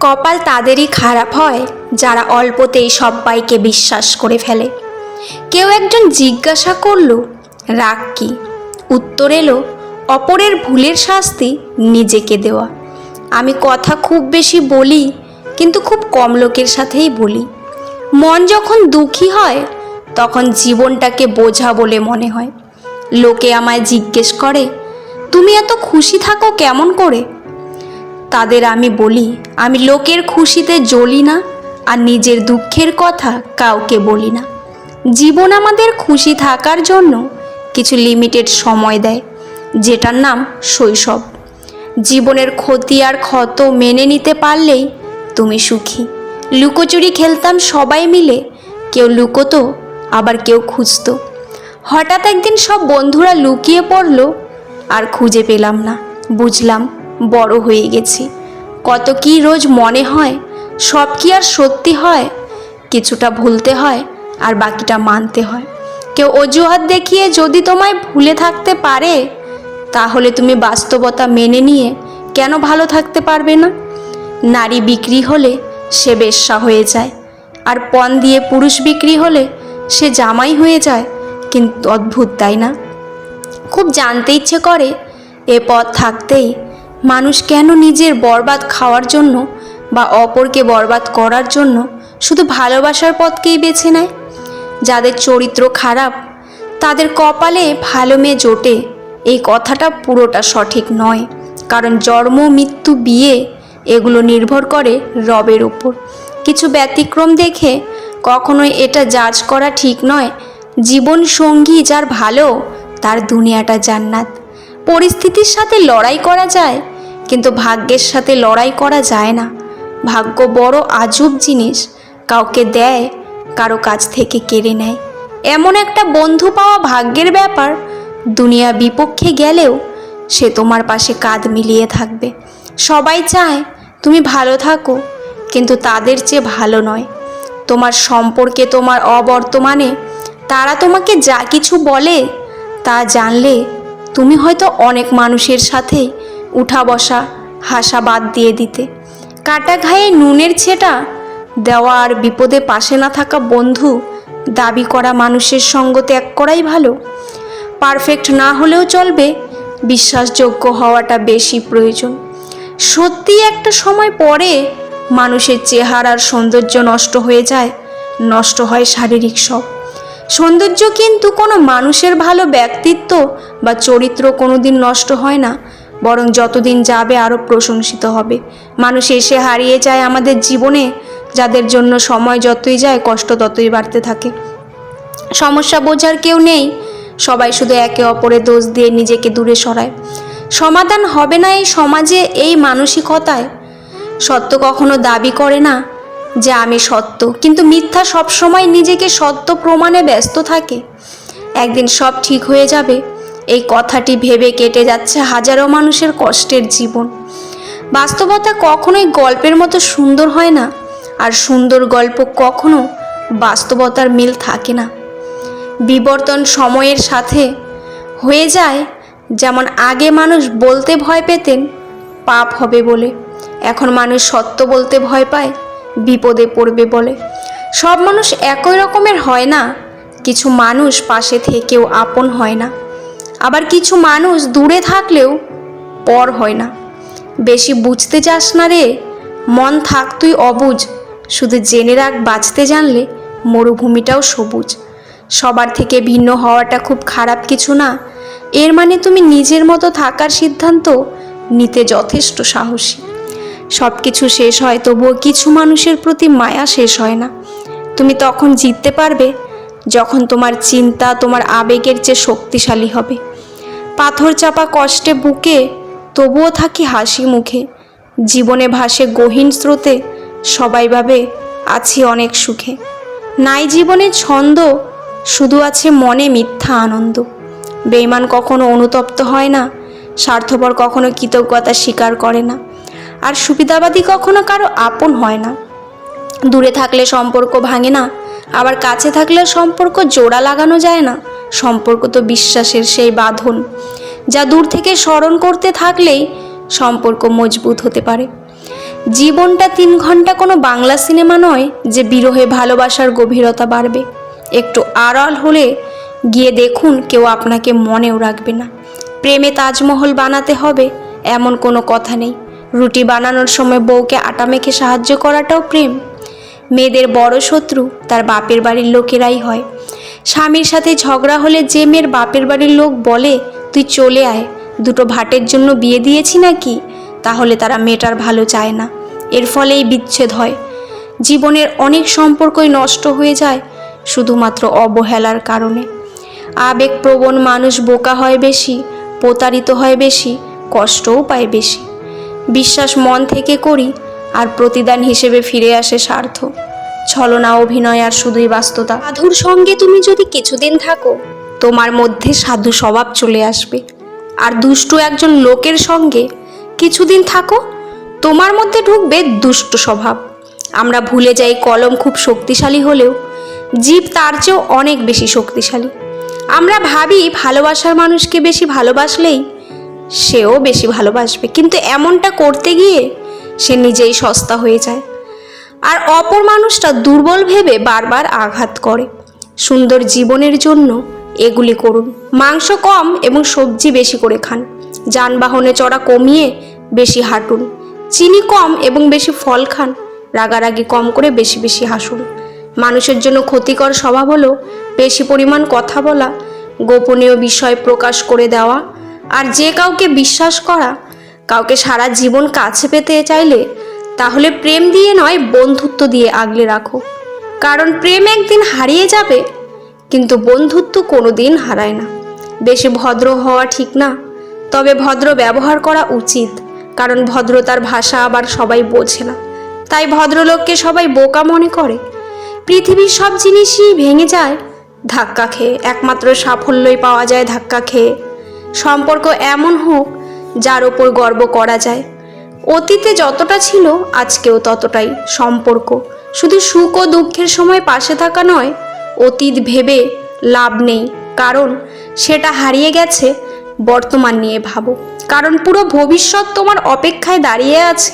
কপাল তাদেরই খারাপ হয়, যারা অল্পতেই সব্বাইকে বিশ্বাস করে ফেলে। কেউ একজন জিজ্ঞাসা করল, রাগ কি? উত্তর এলো, অপরের ভুলের শাস্তি নিজেকে দেওয়া। আমি কথা খুব বেশি বলি, কিন্তু খুব কম লোকের সাথেই বলি। মন যখন দুঃখী হয়, তখন জীবনটাকে বোঝা বলে মনে হয়। লোকে আমায় জিজ্ঞেস করে, তুমি এত খুশি থাকো কেমন করে? তাদের আমি বলি, আমি লোকের খুশিতে জ্বলি না, আর নিজের দুঃখের কথা কাউকে বলি না। জীবন আমাদের খুশি থাকার জন্য কিছু লিমিটেড সময় দেয়, যেটার নাম শৈশব। জীবনের ক্ষতি আর ক্ষত মেনে নিতে পারলেই তুমি সুখী। লুকোচুরি খেলতাম সবাই মিলে, কেউ লুকোতো, আবার কেউ খুঁজতো। হঠাৎ একদিন সব বন্ধুরা লুকিয়ে পড়ল, আর খুঁজে পেলাম না, বুঝলাম বড় হয়ে গেছি। কত কি রোজ মনে হয়, সব কি আর সত্যি হয়? কিছুটা ভুলতে হয় আর বাকিটা মানতে হয়। কেউ অজুহাত দেখিয়ে যদি তোমায় ভুলে থাকতে পারে, তাহলে তুমি বাস্তবতা মেনে নিয়ে কেন ভালো থাকতে পারবে না? নারী বিক্রি হলে সে বেশ্যা হয়ে যায়, আর পণ দিয়ে পুরুষ বিক্রি হলে সে জামাই হয়ে যায়, কিন্তু অদ্ভুত, তাই না? খুব জানতে ইচ্ছে করে, এ পথ থাকতেই মানুষ কেন নিজের বরবাদ খাওয়ার জন্য বা অপরকে বরবাদ করার জন্য শুধু ভালোবাসার পথকেই বেছে নেয়? যাদের চরিত্র খারাপ, তাদের কপালে ভালো মেয়ে জোটে। এই কথাটা পুরোটা সঠিক নয়, কারণ জন্ম, মৃত্যু, বিয়ে এগুলো নির্ভর করে রবের উপর। কিছু ব্যতিক্রম দেখে কখনোই এটা জাজ করা ঠিক নয় জীবন সঙ্গী যার ভালো, তার দুনিয়াটা জান্নাত। পরিস্থিতির সাথে লড়াই করা যায়, কিন্তু ভাগ্যের সাথে লড়াই করা যায় না। ভাগ্য বড় আজব জিনিস, কাউকে দেয়, কারও কাছ থেকে কেড়ে নেয়। এমন একটা বন্ধু পাওয়া ভাগ্যের ব্যাপার, দুনিয়া বিপক্ষে গেলেও সে তোমার পাশে কাঁধ মিলিয়ে থাকবে। সবাই চায়, তুমি ভালো থাকো, কিন্তু তাদের চেয়ে ভালো নয়। তোমার সম্পর্কে তোমার অবর্তমানে, তারা তোমাকে যা কিছু বলে, তা জানলে তুমি হয়তো অনেক মানুষের সাথেই উঠা বসা, হাসা বাদ দিয়ে দিতে। কাটা ঘায়ে নুনের ছেটা, দেওয়া আর বিপদে পাশে না থাকা বন্ধু, দাবি করা মানুষের সঙ্গ ত্যাগ করাই ভালো। পারফেক্ট না হলেও চলবে, বিশ্বাসযোগ্য হওয়াটা বেশি প্রয়োজন। সত্যি একটা সময় পরে মানুষের চেহারার সৌন্দর্য নষ্ট হয়ে যায়, নষ্ট হয় শারীরিক সব। সৌন্দর্য কিন্তু কোনো মানুষের ভালো ব্যক্তিত্ব বা চরিত্র কোনোদিন নষ্ট হয় না, বরং যতদিন যাবে আরও প্রশংসিত হবে। মানুষ এসে হারিয়ে যায় আমাদের জীবনে, যাদের জন্য সময় যতই যায়, কষ্ট ততই বাড়তে থাকে। সমস্যা বোঝার কেউ নেই, সবাই শুধু একে অপরের দোষ দিয়ে নিজেকে দূরে সরায়। সমাধান হবে না এই সমাজে এই মানসিকতায়। সত্য কখনো দাবি করে না যে আমি সত্য। কিন্তু মিথ্যা সবসময় নিজেকে সত্য প্রমাণে ব্যস্ত থাকে। একদিন সব ঠিক হয়ে যাবে। এই কথাটি ভেবে কেটে যাচ্ছে হাজারো মানুষের কষ্টের জীবন। বাস্তবতা কখনোই গল্পের মতো সুন্দর হয় না। আর সুন্দর গল্প কখনো বাস্তবতার মিল থাকে না। বিবর্তন সময়ের সাথে হয়ে যায়। যেমন আগে মানুষ বলতে ভয় পেতেন, পাপ হবে বলে। এখন মানুষ সত্য বলতে ভয় পায়। বিপদে পড়বে বলে। সব মানুষ একই রকমের হয় না। কিছু মানুষ পাশে থেকেও আপন হয় না। আবার কিছু মানুষ দূরে থাকলেও পর হয় না। বেশি বুঝতে যাস না রে। মন থাক তুই অবুঝ। শুধু জেনে রাখ বাঁচতে জানলে মরুভূমিটাও সবুজ। সবার থেকে ভিন্ন হওয়াটা খুব খারাপ কিছু না। এর মানে তুমি নিজের মতো থাকার সিদ্ধান্ত নিতে যথেষ্ট সাহসী। সব কিছু শেষ হয়, তবুও কিছু মানুষের প্রতি মায়া শেষ হয় না। তুমি তখন জিততে পারবে, যখন তোমার চিন্তা, তোমার আবেগের চেয়ে শক্তিশালী হবে। পাথর চাপা কষ্টে বুকে, তবুও থাকি হাসি মুখে। জীবনে ভাসে গহীন স্রোতে, সবাই ভাবে আছি অনেক সুখে। নাই জীবনে ছন্দ, শুধু আছে মনে মিথ্যা আনন্দ। বেইমান কখনো অনুতপ্ত হয় না, স্বার্থপর কখনো কৃতজ্ঞতা স্বীকার করে না। আর সুবিধাবাদী কখনো কারও আপন হয় না। দূরে থাকলে সম্পর্ক ভাঙে না, আবার কাছে থাকলে সম্পর্ক জোড়া লাগানো যায় না। সম্পর্ক তো বিশ্বাসের সেই বাঁধন, যা দূর থেকে স্মরণ করতে থাকলেই সম্পর্ক মজবুত হতে পারে। জীবনটা তিন ঘণ্টা কোনো বাংলা সিনেমা নয় যে বিরহে ভালোবাসার গভীরতা বাড়বে। একটু আড়াল হলে গিয়ে দেখুন কেউ আপনাকে মনেও রাখবে না। প্রেমে তাজমহল বানাতে হবে, এমন কোনো কথা নেই। রুটি বানানোর সময় বউকে আটা মেখে সাহায্য করাটাও প্রেম। মেয়েদের বড় শত্রু, তার বাপের বাড়ির লোকেরাই হয়। স্বামীর সাথে ঝগড়া হলে যে মেয়ের বাপের বাড়ির লোক বলে, তুই চলে আয়, দুটো ভাটের জন্য বিয়ে দিয়েছি নাকি? তাহলে তারা মেয়েটার ভালো চায় না। এর ফলেই বিচ্ছেদ হয়। জীবনের অনেক সম্পর্কই নষ্ট হয়ে যায়, শুধুমাত্র অবহেলার কারণে। আবেগপ্রবণ মানুষ বোকা হয় বেশি, প্রতারিত হয় বেশি, কষ্টও পায় বেশি। বিশ্বাস মন থেকে করি আর প্রতিদান হিসেবে ফিরে আসে স্বার্থ। ছলনা, অভিনয় আর শুধুই বাস্তবতা। সাধুর সঙ্গে তুমি যদি কিছুদিন থাকো, তোমার মধ্যে সাধু স্বভাব চলে আসবে। আর দুষ্টু একজন লোকের সঙ্গে কিছুদিন থাকো, তোমার মধ্যে ঢুকবে দুষ্ট স্বভাব। আমরা ভুলে যাই কলম খুব শক্তিশালী হলেও, জীব তার চেয়েও অনেক বেশি শক্তিশালী। আমরা ভাবি ভালোবাসার মানুষকে বেশি ভালোবাসলেই সেও বেশি ভালোবাসবে। কিন্তু এমনটা করতে গিয়ে সে নিজেই সস্তা হয়ে যায়। আর অপর মানুষটা দুর্বল ভেবে বারবার আঘাত করে। সুন্দর জীবনের জন্য এগুলি করুন। মাংস কম এবং সবজি বেশি করে খান। যানবাহনে চড়া কমিয়ে বেশি হাঁটুন। চিনি কম এবং বেশি ফল খান। রাগারাগি কম করে বেশি বেশি হাসুন। মানুষের জন্য ক্ষতিকর স্বভাব হলো বেশি পরিমাণ কথা বলা, গোপনীয় বিষয় প্রকাশ করে দেওয়া আর যে কাউকে বিশ্বাস করা, কাউকে সারা জীবন কাছে পেতে চাইলে তাহলে প্রেম দিয়ে নয়, বন্ধুত্ব দিয়ে আগলে রাখো। কারণ প্রেম একদিন হারিয়ে যাবে, কিন্তু বন্ধুত্ব কোনো দিন হারায় না। বেশি ভদ্র হওয়া ঠিক না, তবে ভদ্র ব্যবহার করা উচিত, কারণ ভদ্রতার ভাষা আবার সবাই বোঝে না। তাই ভদ্রলোককে সবাই বোকা মনে করে। পৃথিবীর সব জিনিসই ভেঙে যায়, ধাক্কা খেয়ে, একমাত্র সাফল্যই পাওয়া যায় ধাক্কা খেয়ে। সম্পর্ক এমন হোক, যার ওপর গর্ব করা যায়। অতীতে যতটা ছিল, আজকেও ততটাই সম্পর্ক। শুধু সুখ ও দুঃখের সময় পাশে থাকা নয়, অতীত ভেবে লাভ নেই, কারণ সেটা হারিয়ে গেছে বর্তমান নিয়ে ভাবো। কারণ পুরো ভবিষ্যৎ তোমার অপেক্ষায় দাঁড়িয়ে আছে।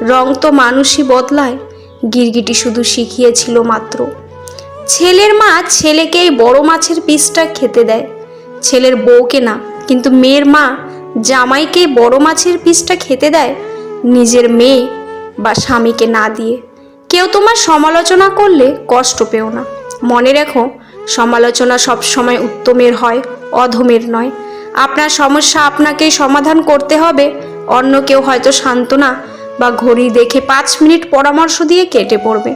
রং তো মানুষই বদলায়, গিরগিটি শুধু শিখিয়েছিল মাত্র। ছেলের মা ছেলেকেই বড় মাছের পিসটা খেতে দেয়, ছেলের বউকে না। কিন্তু মেয়ের মা জামাইকে বড় মাছের পিসটা খেতে দেয় নিজের মেয়ে বা স্বামীকে না দিয়ে। কেউ তোমার সমালোচনা করলে কষ্ট পেও না। মনে রেখো, সমালোচনা সবসময় উত্তমের হয়, অধমের নয়। আপনার সমস্যা আপনাকেই সমাধান করতে হবে। অন্য কেউ হয়তো সান্ত্বনা বা ঘড়ি দেখে পাঁচ মিনিট পরামর্শ দিয়ে কেটে পড়বে।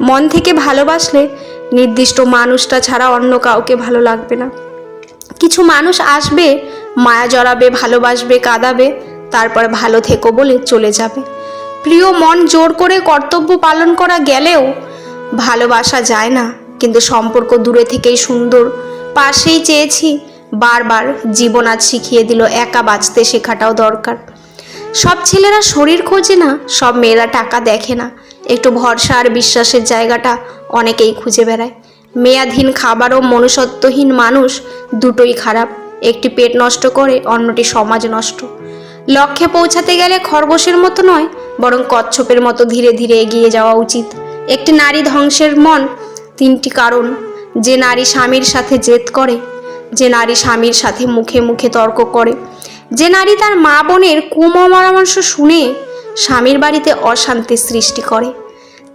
মন থেকে ভালোবাসলে নির্দিষ্ট মানুষটা ছাড়া অন্য কাউকে ভালো লাগবে না। কিছু মানুষ আসবে, মায়া জড়াবে, ভালোবাসবে, কাঁদাবে, তারপর ভালো থেকো বলে চলে যাবে। প্রিয় মন জোর করে কর্তব্য পালন করা গেলেও ভালোবাসা যায় না, কিন্তু সম্পর্ক দূরে থেকেই সুন্দর। পাশেই চেয়েছি, বারবার জীবন আজ শিখিয়ে দিল, একা বাঁচতে শেখাটাও দরকার। সব ছেলেরা শরীর খোঁজে না, সব মেয়েরা টাকা দেখে না। একটু ভরসা আর বিশ্বাসের জায়গাটা অনেকেই খুঁজে বেড়ায়। মেয়াধীন খাবার ও মনুষ্যত্বহীন মানুষ দুটোই খারাপ। একটি পেট নষ্ট করে, অন্যটি সমাজ নষ্ট। লক্ষ্যে পৌঁছাতে গেলে খরগোশের মতো নয়, বরং কচ্ছপের মতো ধীরে ধীরে এগিয়ে যাওয়া উচিত। একটি নারী ধ্বংসের মন তিনটি কারণ। যে নারী স্বামীর সাথে জেদ করে, যে নারী স্বামীর সাথে মুখে মুখে তর্ক করে। যে নারী তার মা বোনের কুমরামর্শ শুনে স্বামীর বাড়িতে অশান্তি সৃষ্টি করে,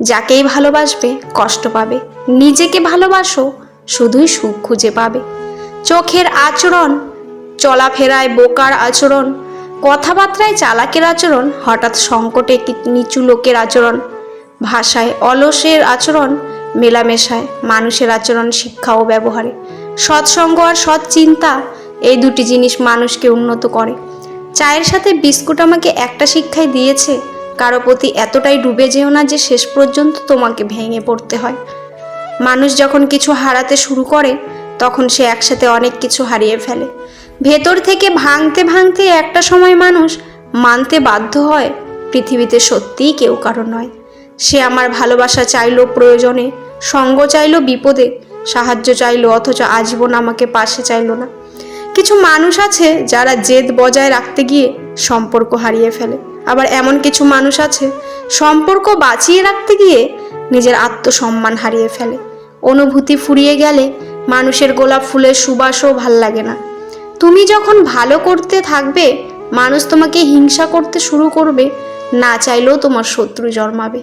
যাকেই ভালোবাসবে, কষ্ট পাবে। নিজেকে ভালোবাসো, শুধুই সুখ খুঁজে পাবে। চোখের আচরণ, চলাফেরায় বোকার আচরণ, কথাবার্তায় চালাকের আচরণ, হঠাৎ সংকটে নিচু লোকের আচরণ, ভাষায় অলসের আচরণ, মেলামেশায় মানুষের আচরণ, শিক্ষা ও ব্যবহারে। সৎসঙ্গ আর সৎ চিন্তা, এই দুটি জিনিস মানুষকে উন্নত করে। চায়ের সাথে বিস্কুট আমাকে একটা শিক্ষাই দিয়েছে, কারও প্রতি এতটাই ডুবে যেও না যে শেষ পর্যন্ত তোমাকে ভেঙে পড়তে হয়। মানুষ যখন কিছু হারাতে শুরু করে, তখন সে একসাথে অনেক কিছু হারিয়ে ফেলে। ভেতর থেকে ভাঙতে ভাঙতে একটা সময় মানুষ মানতে বাধ্য হয়, পৃথিবীতে সত্যিই কেউ কারও নয়। সে আমার ভালোবাসা চাইলো প্রয়োজনে, সঙ্গ চাইলো বিপদে, সাহায্য চাইলো অথচ আজীবন আমাকে পাশে চাইলো না। কিছু মানুষ আছে যারা জেদ বজায় রাখতে গিয়ে সম্পর্ক হারিয়ে ফেলে। আবার এমন কিছু মানুষ আছে, সম্পর্ক বাঁচিয়ে রাখতে গিয়ে নিজের আত্মসম্মান হারিয়ে ফেলে। অনুভূতি ফুরিয়ে গেলে মানুষের গোলাপ ফুলের সুবাসও ভালো লাগে না। তুমি যখন ভালো করতে থাকবে, মানুষ তোমাকে হিংসা করতে শুরু করবে, না চাইলেও তোমার শত্রু জন্মাবে।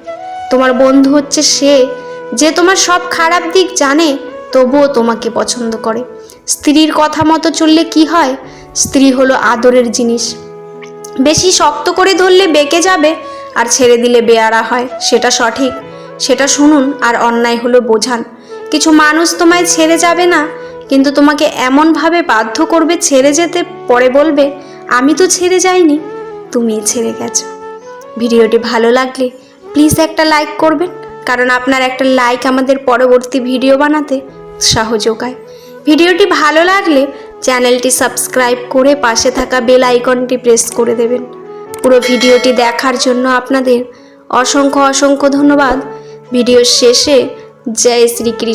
তোমার বন্ধু হচ্ছে সে যে তোমার সব খারাপ দিক জানে, তবুও তোমাকে পছন্দ করে। স্ত্রীর কথা মতো চললে কি হয়? স্ত্রী হলো আদরের জিনিস। বেশি শক্ত করে ধরলে বেঁকে যাবে আর ছেড়ে দিলে বেয়ারা হয়, সেটা সঠিক। সেটা শুনুন আর অন্যায় হলো বোঝান। কিছু মানুষ তোমায় ছেড়ে যাবে না, কিন্তু তোমাকে এমনভাবে বাধ্য করবে ছেড়ে যেতে পরে বলবে, আমি তো ছেড়ে যাইনি, তুমি ছেড়ে গেছো। ভিডিওটি ভালো লাগলে প্লিজ একটা লাইক করবেন, কারণ আপনার একটা লাইক আমাদের পরবর্তী ভিডিও বানাতে উৎসাহ যোগায়। ভিডিওটি ভালো লাগলে চ্যানেলটি সাবস্ক্রাইব করে পাশে থাকা বেল আইকনটি প্রেস করে দেবেন। পুরো ভিডিওটি দেখার জন্য আপনাদের অসংখ্য অসংখ্য ধন্যবাদ। ভিডিওর শেষে জয় শ্রীকৃষ্ণ।